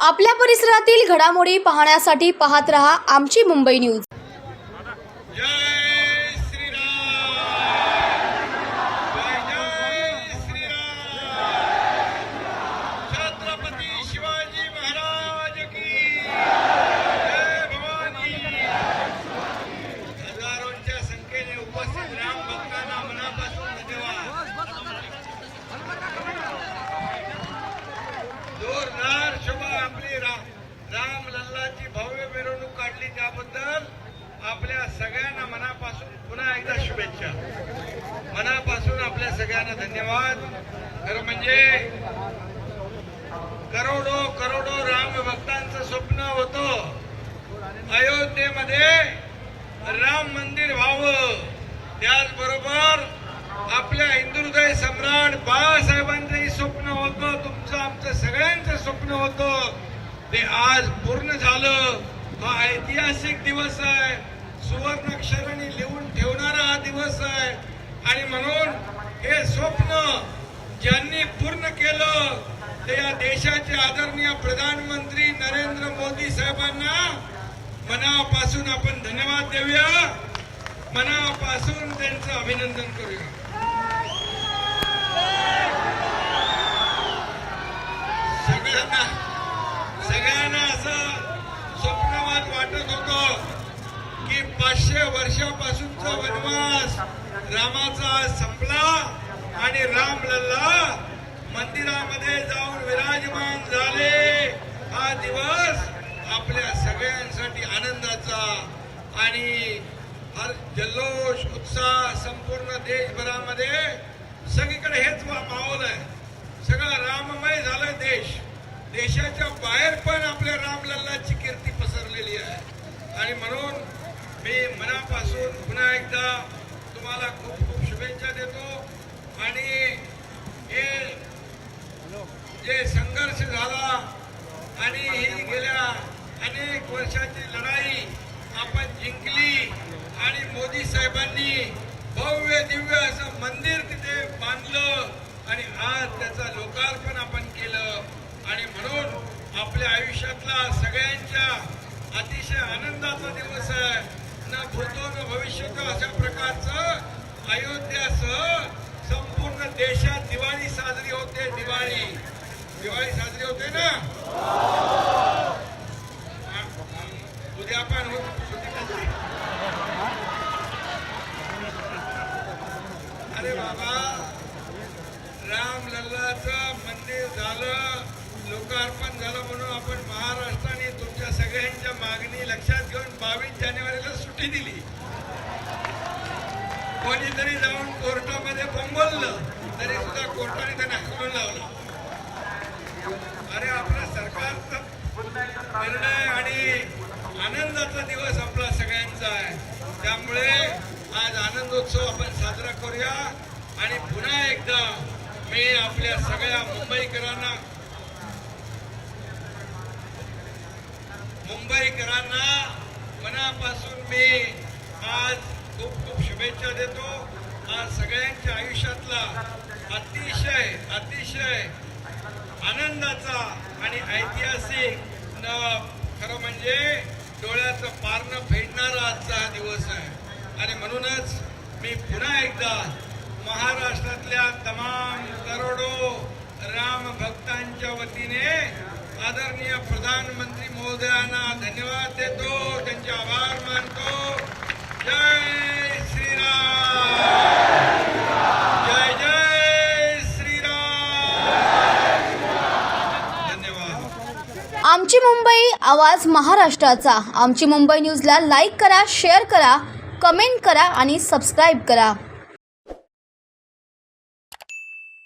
आपल्या परिसरातील घडामोडी पाहण्यासाठी पाहत रहा आमची मुंबई न्यूज जय श्रीराम जय जय श्रीराम छत्रपती शिवाजी महाराज की जय भवानी हजारोंच्या संख्येने उपस्थित राम भक्तांना मनापासून धन्यवाद जोरदार शोभा आपली राम राम लल्लाची भव्य मिरवणूक काढली त्याबद्दल आपल्या सगळ्यांना मनापासून पुन्हा एकदा शुभेच्छा मनापासून आपल्या सगळ्यांना धन्यवाद खरं म्हणजे करोडो करोडो राम भक्तांचं स्वप्न होतं. अयोध्येमध्ये राम मंदिर व्हावं. त्याचबरोबर आपल्या हिंदुहृदय सम्राट बाळासाहेबांचंही स्वप्न होतं. तुमचं आमचं सगळ्यांचं स्वप्न होतं. ते आज पूर्ण झालं. हा ऐतिहासिक दिवस आहे. सुवर्ण अक्षराने लिहून ठेवणारा हा दिवस आहे. आणि म्हणून हे स्वप्न ज्यांनी पूर्ण केलं ते या देशाचे आदरणीय प्रधानमंत्री नरेंद्र मोदी साहेबांना मनापासून आपण धन्यवाद देऊया. मनापासून त्यांचं अभिनंदन करूया. सगळ्यांना सगळ्यांना असं स्वप्नवाद वाटत होतं की पाचशे वर्षापासूनचा वनवास रामाचा आज संपला. आणि राम लल्ला मंदिरामध्ये जाऊन विराजमान झाले. हा दिवस आपल्या सगळ्यांसाठी आनंदाचा आणि हर जल्लोष उत्साह संपूर्ण देशभरामध्ये सगळीकडे हेच माहोल आहे. सगळा राममय झालाय देश. देशाच्या बाहेर पण आपल्या रामलल्लाची कीर्ती पसरलेली आहे. आणि म्हणून मी मनापासून पुन्हा एकदा तुम्हाला खूप खूप शुभेच्छा देतो आणि हे जे संघर्ष झाला आणि ही गेल्या अनेक वर्षाची लढाई आपण जिंकली आणि मोदी साहेबांनी भव्य दिव्य असं मंदिर तिथे बांधलं आणि आज त्याचं लोकार्पण आपण केलं. आणि म्हणून आपल्या आयुष्यातला सगळ्यांच्या अतिशय आनंदाचा दिवस आहे. न भूतो न भविष्यतो अशा प्रकारचं अयोध्यासह संपूर्ण देशात दिवाळी साजरी होते दिवाळी. दिवाळी साजरी अरे बाबा राम लल्लाचं मंदिर झालं लोकार्पण झालं म्हणून आपण महाराष्ट्राने तुमच्या सगळ्यांच्या मागणी लक्षात घेऊन बावीस जानेवारीला सुट्टी दिली. कोणीतरी जाऊन कोर्टामध्ये बोंबललं तरी सुद्धा कोर्टाने त्यांना हकलून लावलं. अरे आपलं सरकारचा निर्णय आणि आनंदाचा दिवस आपला सगळ्यांचा आहे. त्यामुळे आज आनंदोत्सव आपण साजरा करूया. एकदा मी आपल्या सगळ्या मुंबईकरांना मुंबईकरांना मनापासून मी आज खूप खूप शुभेच्छा देतो. आज सगळ्यांच्या आयुष्यातला अतिशय अतिशय आनंदाचा आणि ऐतिहासिक न खरं म्हणजे डोळ्याचं पारणं फेडणारा आजचा हा दिवस आहे. आणि म्हणूनच मी पुन्हा एकदा महाराष्ट्रातल्या तमाम करोडो राम भक्तांच्या वतीने आदरणीय प्रधानमंत्री महोदयांना धन्यवाद देतो त्यांचे आभार मानतो. जय श्रीराम! जय जय श्रीराम! धन्यवाद. आमची मुंबई आवाज महाराष्ट्राचा. आमची मुंबई न्यूजला लाईक करा शेअर करा कमेंट करा आणि सबस्क्राईब करा.